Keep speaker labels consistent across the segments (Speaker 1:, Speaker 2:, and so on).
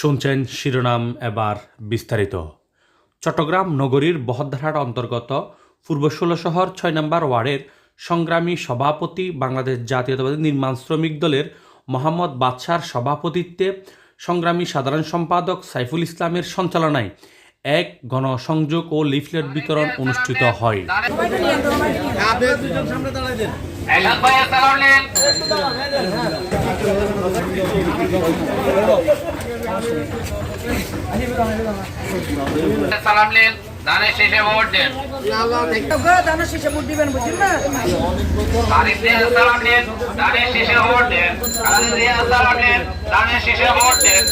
Speaker 1: শুনছেন শিরোনাম এবার বিস্তারিত। চট্টগ্রাম নগরীর বহদ্দারহাট অন্তর্গত পূর্ব ষোলো শহর ছয় নম্বর ওয়ার্ডের সংগ্রামী সভাপতি বাংলাদেশ জাতীয়তাবাদী নির্মাণ শ্রমিক দলের মোহাম্মদ বাদশার সভাপতিত্বে সংগ্রামী সাধারণ সম্পাদক সাইফুল ইসলামের সঞ্চালনায় এক গণসংযোগ ও লিফলেট বিতরণ অনুষ্ঠিত হয়।
Speaker 2: সালাম নিন দানের শেষে ভোট দেন। দানের শেষে ভোট দেন। শেষে ভোট দেন।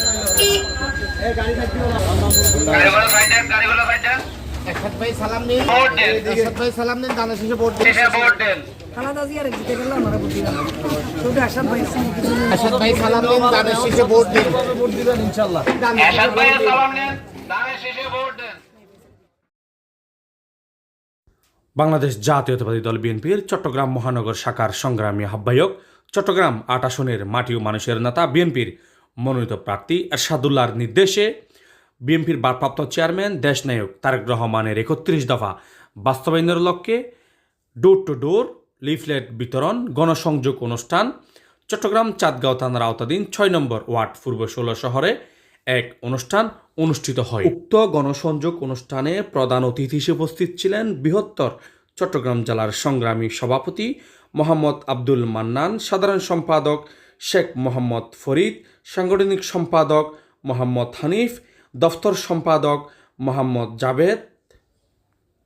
Speaker 1: বাংলাদেশ জাতীয়তাবাদী দল বিএনপির চট্টগ্রাম মহানগর শাখার সংগ্রামী আহ্বায়ক, চট্টগ্রাম আট আসনের মাটি ও মানুষের নেতা বিএনপির মনোনীত প্রার্থী এরশাদুল্লাহর নির্দেশে বিএনপির ভারপ্রাপ্ত চেয়ারম্যান দেশনায়ক তারেক রহমানের একত্রিশ দফা বাস্তবায়নের লক্ষ্যে ডোর টু ডোর লিফলেট বিতরণ, গণসংযোগ অনুষ্ঠান, চট্টগ্রাম চাঁদগাঁও থানার আওতাধীন ছয় নম্বর ওয়ার্ড পূর্ব ষোলো শহরে এক অনুষ্ঠান অনুষ্ঠিত হয়। উক্ত গণসংযোগ অনুষ্ঠানে প্রধান অতিথি হিসেবে উপস্থিত ছিলেন বৃহত্তর চট্টগ্রাম জেলার সংগ্রামী সভাপতি মোহাম্মদ আব্দুল মান্নান, সাধারণ সম্পাদক শেখ মোহাম্মদ ফরিদ, সাংগঠনিক সম্পাদক মোহাম্মদ হানিফ, দফতর সম্পাদক মোহাম্মদ জাভেদ।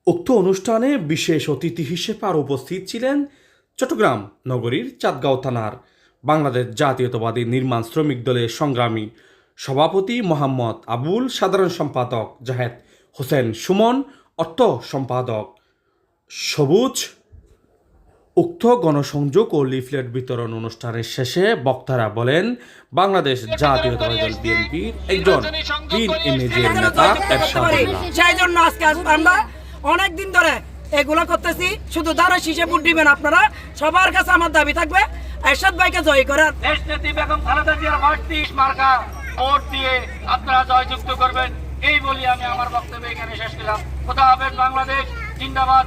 Speaker 1: উক্ত অনুষ্ঠানে বিশেষ অতিথি হিসেবে আর উপস্থিত ছিলেন চট্টগ্রাম নগরীর চাঁদগাঁও থানার বাংলাদেশ জাতীয়তাবাদী নির্মাণ শ্রমিক দলের সংগ্রামী সভাপতি মোহাম্মদ আবুল, সাধারণ সম্পাদক জাহেদ হোসেন সুমন, অর্থ সম্পাদক সবুজ উক্ত গণসংযোগ ও লিফলেট বিতরণ অনুষ্ঠানের শেষে বক্তারা বলেন বাংলাদেশ জাতীয়তাবাদী দল বিএনপির একজন তিন ইমেজের নেতা
Speaker 3: সেই জন্য আজকে আমরা অনেক দিন ধরে এগুলো করতেছি। শুধু দানা শীষে ভোট দিবেন আপনারা। সবার কাছে আমার দাবি থাকবে এরশাদ ভাইকে জয় করার।
Speaker 2: দেশ নেত্রী বেগম খালেদা জিয়ার বত্রিশ মার্কা ভোট দিয়ে আপনারা জয়যুক্ত করবেন। এই বলি আমি আমার বক্তব্য এখানে শেষ করলাম। কোথা হবে বাংলাদেশ। জিন্দাবাদ।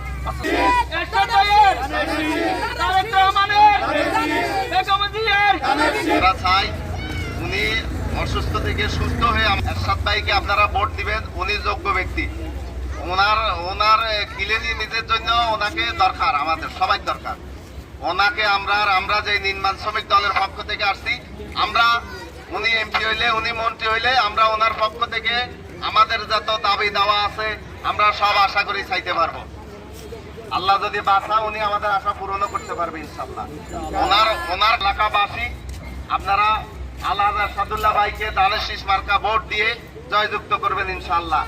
Speaker 4: উনি অসুস্থ থেকে সুস্থ হয়ে এরশাদ ভাইকে আপনারা ভোট দিবেন। উনি যোগ্য ব্যক্তি। ওনার ওনার কিলেনি নিজের জন্য ওনাকে দরকার, আমাদের সবাই দরকার। ওনাকে আমরা আমরা যে নির্মাণ শ্রমিক দলের পক্ষ থেকে আসছি, আমরা উনি এমপি হইলে, উনি মন্ত্রী হইলে আমরা ওনার পক্ষ থেকে আমাদের যত দাবি দাওয়া আছে আমরা সব আশা করি চাইতে পারব। আল্লাহ যদি বাসা উনি আমাদের আশা পূরণও করতে পারবে ইনশাল্লাহ ওনার ওনার এলাকাবাসী, আপনারা আল্লাহ সাদুল্লাহ ভাইকে দানেশিস মার্কা ভোট দিয়ে জয়যুক্ত করবেন ইনশাল্লাহ